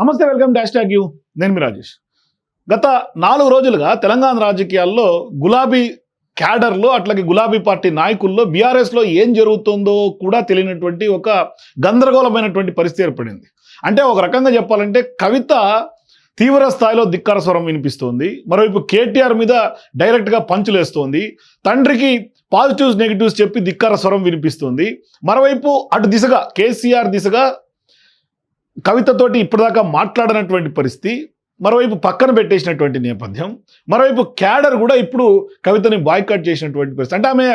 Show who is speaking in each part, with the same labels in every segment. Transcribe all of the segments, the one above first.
Speaker 1: నమస్తే welcome dash tag you. నేను మీ రాజేష్. గత నాలుగు రోజులుగా తెలంగాణ రాజకీయాల్లో గులాబీ క్యాడర్లో అట్లాగే గులాబీ పార్టీ నాయకుల్లో బీఆర్ఎస్లో ఏం జరుగుతుందో కూడా తెలియనటువంటి ఒక గందరగోళమైనటువంటి పరిస్థితి ఏర్పడింది. అంటే ఒక రకంగా చెప్పాలంటే కవిత తీవ్ర స్థాయిలో ధిక్కార స్వరం వినిపిస్తోంది. మరోవైపు కేటీఆర్ మీద డైరెక్ట్గా పంచులేస్తోంది తండ్రికి పాజిటివ్స్ నెగిటివ్స్ చెప్పి ధిక్కార స్వరం వినిపిస్తుంది. మరోవైపు అటు దిశగా కేసీఆర్ దిశగా కవితతోటి ఇప్పటిదాకా మాట్లాడనటువంటి పరిస్థితి మరోవైపు పక్కన పెట్టేసినటువంటి నేపథ్యం మరోవైపు క్యాడర్ కూడా ఇప్పుడు కవితని బాయ్కట్ చేసినటువంటి పరిస్థితి. అంటే ఆమె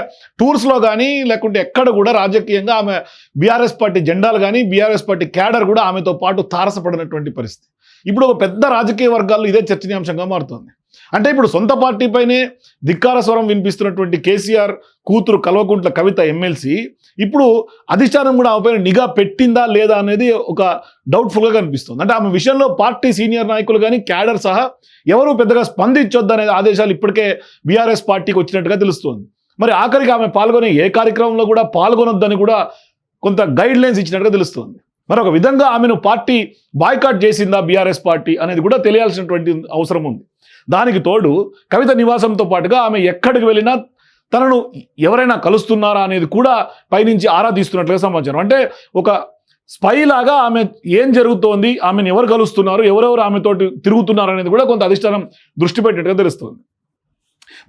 Speaker 1: టూర్స్లో కానీ లేకుంటే ఎక్కడ కూడా రాజకీయంగా ఆమె బీఆర్ఎస్ పార్టీ జెండాలు కానీ బీఆర్ఎస్ పార్టీ క్యాడర్ కూడా ఆమెతో పాటు తారసపడినటువంటి పరిస్థితి. ఇప్పుడు ఒక పెద్ద రాజకీయ వర్గాల్లో ఇదే చర్చనీయాంశంగా మారుతుంది. అంటే ఇప్పుడు సొంత పార్టీపైనే ధిక్కార స్వరం వినిపిస్తున్నటువంటి కేసీఆర్ కూతురు కల్వకుంట్ల కవిత ఎమ్మెల్సీ ఇప్పుడు అధిష్టానం కూడా ఆమెపైన నిఘా పెట్టిందా లేదా అనేది ఒక డౌట్ఫుల్గా కనిపిస్తుంది. అంటే ఆమె విషయంలో పార్టీ సీనియర్ నాయకులు కానీ క్యాడర్ సహా ఎవరు పెద్దగా స్పందించొద్దు అనే ఆదేశాలు ఇప్పటికే బీఆర్ఎస్ పార్టీకి వచ్చినట్టుగా తెలుస్తుంది. మరి ఆఖరికి ఆమె పాల్గొనే ఏ కార్యక్రమంలో కూడా పాల్గొనొద్దని కూడా కొంత గైడ్ లైన్స్ ఇచ్చినట్టుగా తెలుస్తుంది. మరి ఒక విధంగా ఆమెను పార్టీ బాయ్కాట్ చేసిందా బీఆర్ఎస్ పార్టీ అనేది కూడా తెలియాల్సినటువంటి అవసరం ఉంది. దానికి తోడు కవిత నివాసంతో పాటుగా ఆమె ఎక్కడికి వెళ్ళినా తనను ఎవరైనా కలుస్తున్నారా అనేది కూడా పైనుంచి ఆరా తీస్తున్నట్లుగా సమాచారం. అంటే ఒక స్పై లాగా ఆమె ఏం జరుగుతోంది ఆమెను ఎవరు కలుస్తున్నారు ఎవరెవరు ఆమెతోటి తిరుగుతున్నారు అనేది కూడా కొంత అధిష్టానం దృష్టి పెట్టినట్టుగా తెలుస్తుంది.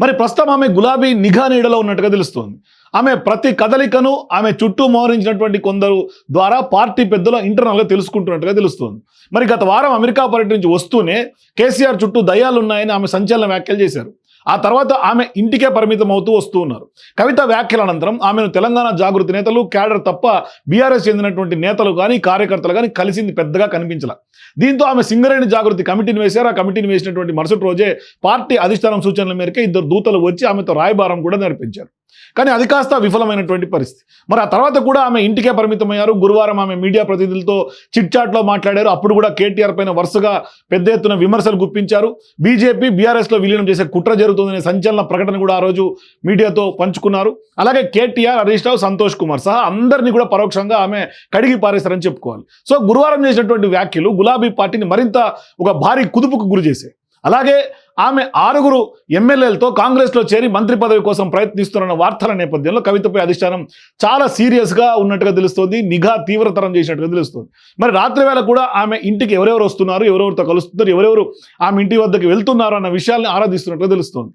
Speaker 1: మరి ప్రస్తుతం ఆమె గులాబీ నిఘా నీడలో ఉన్నట్టుగా తెలుస్తోంది. ఆమె ప్రతి కదలికను ఆమె చుట్టూ మోహరించినటువంటి కొందరు ద్వారా పార్టీ పెద్దలు ఇంటర్నల్గా తెలుసుకుంటున్నట్టుగా తెలుస్తోంది. మరి గత వారం అమెరికా పర్యటన నుంచి వస్తూనే కేసీఆర్ చుట్టూ దయ్యాలు ఉన్నాయని ఆమె సంచలన వ్యాఖ్యలు చేశారు. ఆ తర్వాత ఆమె ఇంటికే పరిమితం అవుతూ వస్తూ ఉన్నారు. కవిత వ్యాఖ్యల అనంతరం ఆమెను తెలంగాణ జాగృతి నేతలు క్యాడర్ తప్ప బీఆర్ఎస్ చెందినటువంటి నేతలు కానీ కార్యకర్తలు కానీ కలిసింది పెద్దగా కనిపించాల. దీంతో ఆమె సింగరేణి జాగృతి కమిటీని వేశారు. ఆ కమిటీని వేసినటువంటి మరుసటి రోజే పార్టీ అధిష్టానం సూచనల మేరకు ఇద్దరు దూతలు వచ్చి ఆమెతో రాయబారం కూడా నడిపించారు కానీ అది కాస్త విఫలమైనటువంటి పరిస్థితి. మరి ఆ తర్వాత కూడా ఆమె ఇంటికే పరిమితమయ్యారు. గురువారం ఆమె మీడియా ప్రతినిధులతో చిట్చాట్లో మాట్లాడారు. అప్పుడు కూడా కేటీఆర్ పైన వరుసగా పెద్ద ఎత్తున విమర్శలు గుప్పించారు. బీజేపీ బీఆర్ఎస్లో విలీనం చేసే కుట్ర జరుగుతుందనే సంచలన ప్రకటన కూడా ఆ రోజు మీడియాతో పంచుకున్నారు. అలాగే కేటీఆర్ హరీష్ రావు సంతోష్ కుమార్ సహా అందరినీ కూడా పరోక్షంగా ఆమె కడిగి పారేస్తారని చెప్పుకోవాలి. సో గురువారం చేసినటువంటి వ్యాఖ్యలు గులాబీ పార్టీని మరింత ఒక భారీ కుదుపుకు గురి చేశాయి. అలాగే ఆమె ఆరుగురు ఎమ్మెల్యేలతో కాంగ్రెస్లో చేరి మంత్రి పదవి కోసం ప్రయత్నిస్తున్న వార్తల నేపథ్యంలో కవితపై అధిష్టానం చాలా సీరియస్గా ఉన్నట్టుగా తెలుస్తోంది. నిఘా తీవ్రతరం చేసినట్టుగా తెలుస్తుంది. మరి రాత్రి వేళ కూడా ఆమె ఇంటికి ఎవరెవరు వస్తున్నారు ఎవరెవరితో కలుస్తున్నారు ఎవరెవరు ఆమె ఇంటి వద్దకు వెళ్తున్నారు అన్న విషయాల్ని ఆరాధిస్తున్నట్టుగా తెలుస్తోంది.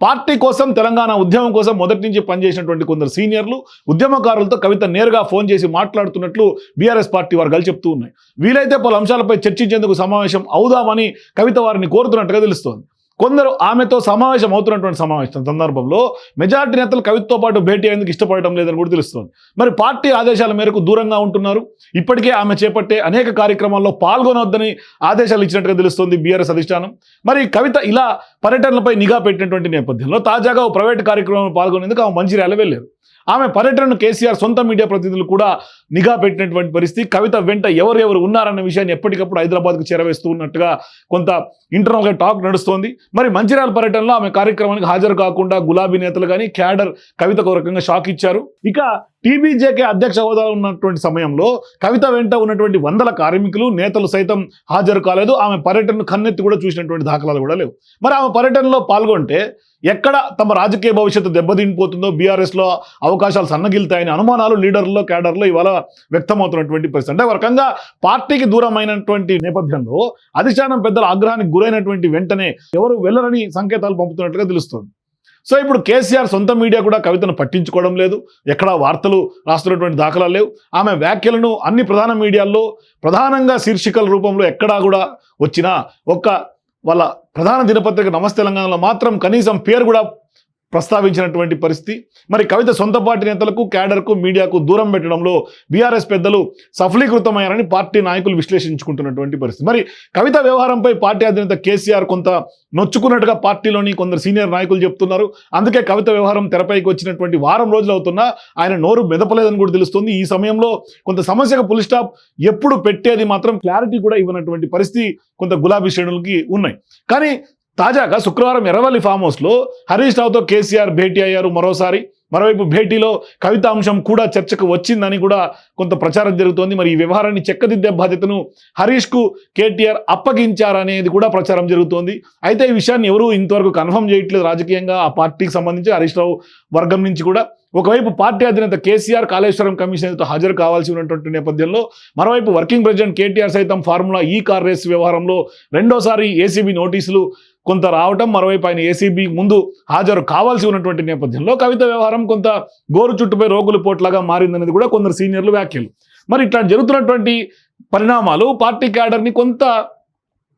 Speaker 1: పార్టీ కోసం తెలంగాణ ఉద్యమం కోసం మొదటి నుంచి పనిచేసినటువంటి కొందరు సీనియర్లు ఉద్యమకారులతో కవిత నేరుగా ఫోన్ చేసి మాట్లాడుతున్నట్లు బీఆర్ఎస్ పార్టీ వర్గాలు చెప్తూ ఉన్నాయి. వీలైతే పలు అంశాలపై చర్చించేందుకు సమావేశం అవుదామని కవిత వారిని కోరుతున్నట్టుగా తెలుస్తోంది. కొందరు ఆమెతో సమావేశం అవుతున్నటువంటి సమావేశం సందర్భంలో మెజార్టీ నేతలు కవితతో పాటు భేటీ అయ్యేందుకు ఇష్టపడటం లేదని కూడా తెలుస్తోంది. మరి పార్టీ ఆదేశాల మేరకు దూరంగా ఉంటున్నారు. ఇప్పటికే ఆమె చేపట్టే అనేక కార్యక్రమాల్లో పాల్గొనవద్దని ఆదేశాలు ఇచ్చినట్టుగా తెలుస్తోంది బీఆర్ఎస్ అధిష్టానం. మరి కవిత ఇలా పర్యటనలపై నిఘా పెట్టినటువంటి నేపథ్యంలో తాజాగా ఓ ప్రైవేట్ కార్యక్రమంలో పాల్గొనేందుకు ఆమె మంచిర్యాల వెళ్ళారు ఆమె పర్యటనను కేసీఆర్ సొంత మీడియా ప్రతినిధులు కూడా నిఘా పెట్టినటువంటి పరిస్థితి. కవిత వెంట ఎవరెవరు ఉన్నారన్న విషయాన్ని ఎప్పటికప్పుడు హైదరాబాద్కు చేరవేస్తూ ఉన్నట్టుగా కొంత ఇంటర్నల్గా టాక్ నడుస్తోంది. మరి మంచిర్యాల పర్యటనలో ఆమె కార్యక్రమానికి హాజరు కాకుండా గులాబీ నేతలు కానీ క్యాడర్ కవితకు ఒక రకంగా షాక్ ఇచ్చారు. ఇక టీబీజేకే అధ్యక్ష హోదా ఉన్నటువంటి సమయంలో కవిత వెంట ఉన్నటువంటి వందల కార్మికులు నేతలు సైతం హాజరు కాలేదు. ఆమె పర్యటనను కన్నెత్తి కూడా చూసినటువంటి దాఖలాలు కూడా లేవు. మరి ఆమె పర్యటనలో పాల్గొంటే ఎక్కడ తమ రాజకీయ భవిష్యత్తు దెబ్బతిండిపోతుందో బీఆర్ఎస్లో అవకాశాలు సన్నగిలుతాయని అనుమానాలు లీడర్లో క్యాడర్లో ఇవాళ వ్యక్తమవుతున్నటువంటి పరిస్థితి. అంటే ఒక రకంగా పార్టీకి దూరమైనటువంటి నేపథ్యంలో అధిష్టానం పెద్దల ఆగ్రహానికి గురైనటువంటి వెంటనే ఎవరు వెళ్ళరని సంకేతాలు పంపుతున్నట్లుగా తెలుస్తుంది. సో ఇప్పుడు కేసీఆర్ సొంత మీడియా కూడా కవితను పట్టించుకోవడం లేదు. ఎక్కడా వార్తలు రాస్తున్నటువంటి దాఖలాలు లేవు. ఆమె వ్యాఖ్యలను అన్ని ప్రధాన మీడియాల్లో ప్రధానంగా శీర్షికల రూపంలో ఎక్కడా కూడా వచ్చినా ఒక్క వాళ్ళ ప్రధాన దినపత్రిక నమస్తే తెలంగాణలో మాత్రం కనీసం పేరు కూడా ప్రస్తావించినటువంటి పరిస్థితి. మరి కవిత సొంత పార్టీ నేతలకు క్యాడర్కు మీడియాకు దూరం పెట్టడంలో బీఆర్ఎస్ పెద్దలు సఫలీకృతమయ్యారని పార్టీ నాయకులు విశ్లేషించుకుంటున్నటువంటి పరిస్థితి. మరి కవిత వ్యవహారంపై పార్టీ అధినేత కేసీఆర్ కొంత నొచ్చుకున్నట్టుగా పార్టీలోని కొందరు సీనియర్ నాయకులు చెప్తున్నారు. అందుకే కవిత వ్యవహారం తెరపైకి వచ్చినటువంటి వారం రోజులు అవుతున్నా ఆయన నోరు మెదపలేదని కూడా తెలుస్తుంది. ఈ సమయంలో కొంత సమస్యకు పులి స్టాప్ ఎప్పుడు పెట్టేది మాత్రం క్లారిటీ కూడా ఇవ్వనటువంటి పరిస్థితి కొంత గులాబీ శ్రేణులకి ఉన్నాయి. కానీ తాజాగా శుక్రవారం ఎర్రవల్లి ఫామ్ హౌస్లో హరీష్ రావుతో కేసీఆర్ భేటీ అయ్యారు మరోసారి. మరోవైపు భేటీలో కవిత అంశం కూడా చర్చకు వచ్చిందని కూడా కొంత ప్రచారం జరుగుతోంది. మరి ఈ వ్యవహారాన్ని చెక్కదిద్దే బాధ్యతను హరీష్కు కేటీఆర్ అప్పగించారనేది కూడా ప్రచారం జరుగుతోంది. అయితే ఈ విషయాన్ని ఎవరూ ఇంతవరకు కన్ఫర్మ్ చేయట్లేదు రాజకీయంగా ఆ పార్టీకి సంబంధించి హరీష్ రావు వర్గం నుంచి కూడా. ఒకవైపు పార్టీ అధినేత కేసీఆర్ కాళేశ్వరం కమిషన్ ఎదుట హాజరు కావాల్సి ఉన్నటువంటి నేపథ్యంలో మరోవైపు వర్కింగ్ ప్రెసిడెంట్ కేటీఆర్ సైతం ఫార్ములా ఈ కార్ రేస్ వ్యవహారంలో రెండోసారి ఏసీబీ నోటీసులు కొంత రావటం మరోవైపు ఆయన ఏసీబీ ముందు హాజరు కావాల్సి ఉన్నటువంటి నేపథ్యంలో కవిత వ్యవహారం కొంత గోరు చుట్టుపై రోగులు పోట్లాగా మారిందనేది కూడా కొందరు సీనియర్లు వ్యాఖ్యలు. మరి ఇట్లా జరుగుతున్నటువంటి పరిణామాలు పార్టీ క్యాడర్ని కొంత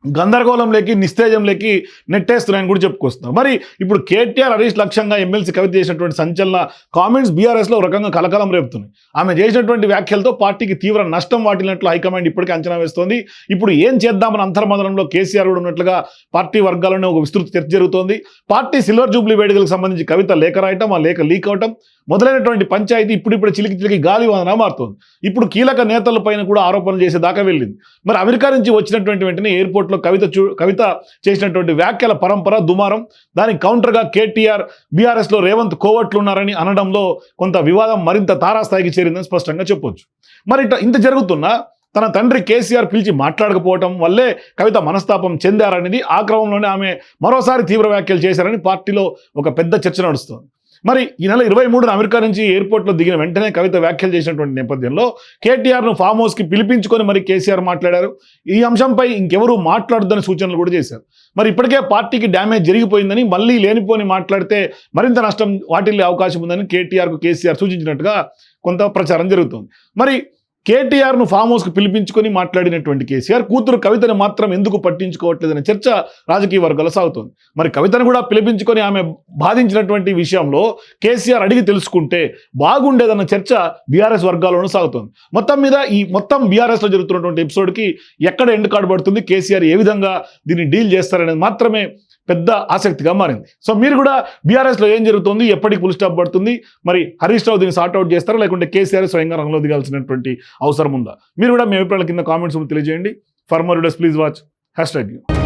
Speaker 1: గందరగోళంలోకి నిస్తేజంలోకి నెట్టేస్తున్నాయని కూడా చెప్పుకొస్తున్నారు మరి ఇప్పుడు కేటీఆర్ హరీష్ లక్ష్యంగా ఎమ్మెల్సీ కవిత చేసినటువంటి సంచలన కామెంట్స్ బీఆర్ఎస్లో ఒక రకంగా కలకలం రేపుతున్నాయి. ఆమె చేసినటువంటి వ్యాఖ్యలతో పార్టీకి తీవ్ర నష్టం వాటిల్లినట్లు హైకమాండ్ ఇప్పటికే అంచనా వేస్తోంది. ఇప్పుడు ఏం చేద్దామని అంతర్మదనంలో కేసీఆర్ కూడా ఉన్నట్లుగా పార్టీ వర్గాలను ఒక విస్తృత చర్చ జరుగుతోంది. పార్టీ సిల్వర్ జూబ్లీ వేడుకలకు సంబంధించి కవిత లేఖ రాయటం ఆ లేఖ లీక్ అవటం మొదలైనటువంటి పంచాయతీ ఇప్పుడు చిలికి చిలికి గాలివాదన మారుతోంది. ఇప్పుడు కీలక నేతల పైన కూడా ఆరోపణలు చేసే దాకా వెళ్ళింది. మరి అమెరికా నుంచి వచ్చినటువంటి వెంటనే ఎయిర్పోర్ట్లో కవిత చూ కవిత చేసినటువంటి వ్యాఖ్యల పరంపర దుమారం దానికి కౌంటర్గా కేటీఆర్ బీఆర్ఎస్లో రేవంత్ కోవట్లు ఉన్నారని అనడంలో కొంత వివాదం మరింత తారాస్థాయికి చేరిందని స్పష్టంగా చెప్పొచ్చు. మరి ఇంత జరుగుతున్నా తన తండ్రి కేసీఆర్ పిలిచి మాట్లాడకపోవటం వల్లే కవిత మనస్తాపం చెందారనేది ఆ క్రమంలోనే ఆమె మరోసారి తీవ్ర వ్యాఖ్యలు చేశారని పార్టీలో ఒక పెద్ద చర్చ నడుస్తోంది. మరి ఈ నెల ఇరవై మూడున అమెరికా నుంచి ఎయిర్పోర్ట్లో దిగిన వెంటనే కవిత వ్యాఖ్యలు చేసినటువంటి నేపథ్యంలో కేటీఆర్ను ఫామ్ హౌస్కి పిలిపించుకొని మరి కేసీఆర్ మాట్లాడారు. ఈ అంశంపై ఇంకెవరూ మాట్లాడొద్దని సూచనలు కూడా చేశారు. మరి ఇప్పటికే పార్టీకి డ్యామేజ్ జరిగిపోయిందని మళ్ళీ లేనిపోని మాట్లాడితే మరింత నష్టం వాటిల్లే అవకాశం ఉందని కేటీఆర్కు కేసీఆర్ సూచించినట్టుగా కొంత ప్రచారం జరుగుతుంది. మరి కేటీఆర్ను ఫామ్ హౌస్కి పిలిపించుకొని మాట్లాడినటువంటి కేసీఆర్ కూతురు కవితను మాత్రం ఎందుకు పట్టించుకోవట్లేదనే చర్చ రాజకీయ వర్గాల్లో సాగుతోంది. మరి కవితను కూడా పిలిపించుకొని ఆమె బాధించినటువంటి విషయంలో కేసీఆర్ అడిగి తెలుసుకుంటే బాగుండేదన్న చర్చ బీఆర్ఎస్ వర్గాల్లోనూ సాగుతోంది. మొత్తం మీద ఈ మొత్తం బీఆర్ఎస్లో జరుగుతున్నటువంటి ఎపిసోడ్కి ఎక్కడ ఎండ్ కార్డు పడుతుంది? కేసీఆర్ ఏ విధంగా దీన్ని డీల్ చేస్తారనేది మాత్రమే పెద్ద ఆసక్తిగా మారింది. సో మీరు కూడా బీఆర్ఎస్లో ఏం జరుగుతుంది? ఎప్పటికి ఫుల్ స్టాప్ పడుతుంది? మరి హరీష్ రావు దీన్ని సార్ట్అవుట్ చేస్తారా? లేకుంటే కేసీఆర్ స్వయంగా రంగంలో దిగాల్సినటువంటి అవసరం ఉందా? మీరు కూడా మీ అభిప్రాయాల కింద కామెంట్స్ తెలియజేయండి. For more please watch hashtag you